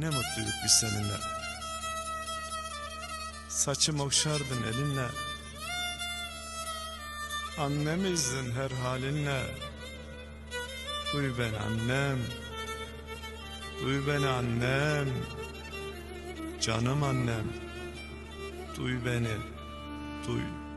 Ne mutluyduk biz seninle. Saçım okşardın elinle. Annemizdin her halinle. Duy beni annem. Duy beni annem. Canım annem. Duy beni. Duy.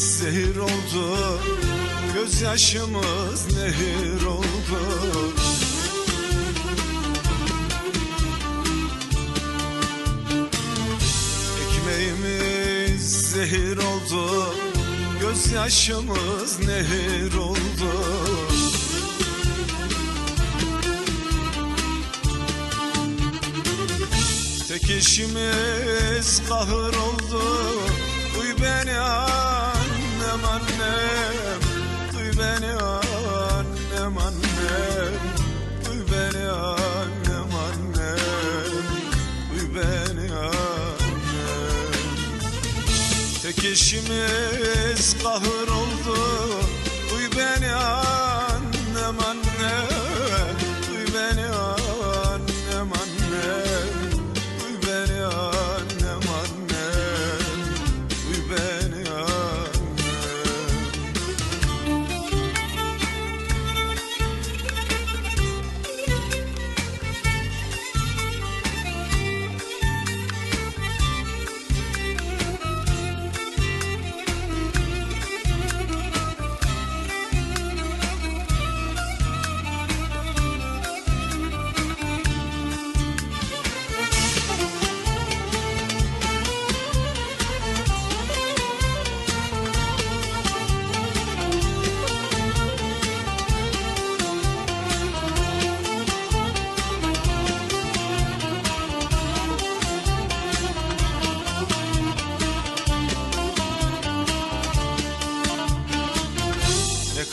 Zehir oldu. Gözyaşımız nehir oldu. Ekmeğimiz zehir oldu. Gözyaşımız nehir oldu. Tek işimiz kahır oldu. Duy beni annem annem Duy beni annem annem. Duy beni annem annem. Duy beni annem. Tek işimiz kahır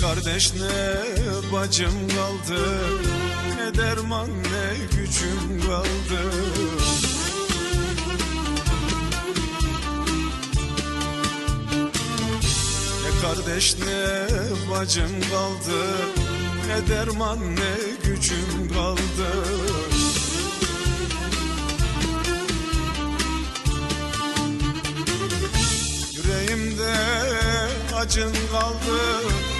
kardeş ne bacım kaldı? Ne derman ne gücüm kaldı? Ne kardeş ne bacım kaldı? Ne derman ne gücüm kaldı? Yüreğimde acın kaldı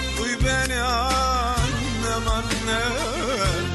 beni annem annem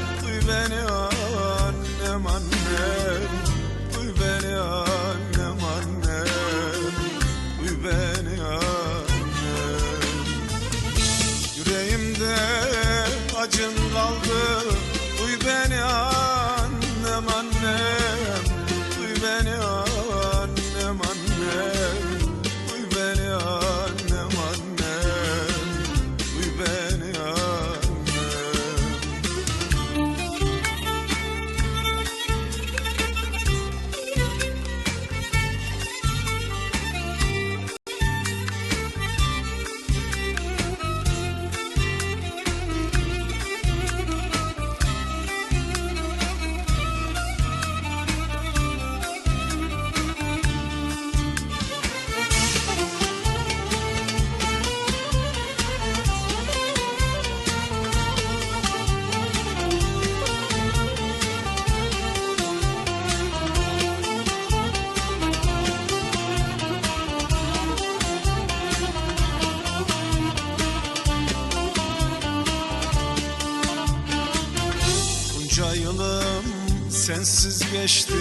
sensiz geçti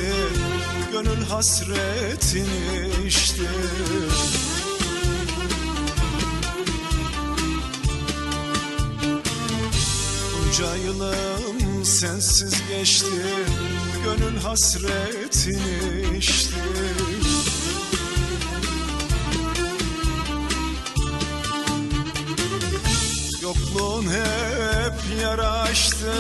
Gönül hasretini içti. Bunca yılım sensiz geçti Gönül hasretini içti. Yokluğun hep yara açtı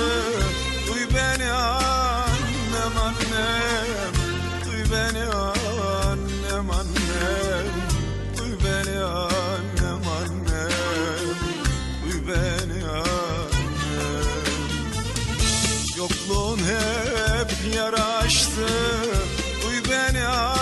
yeah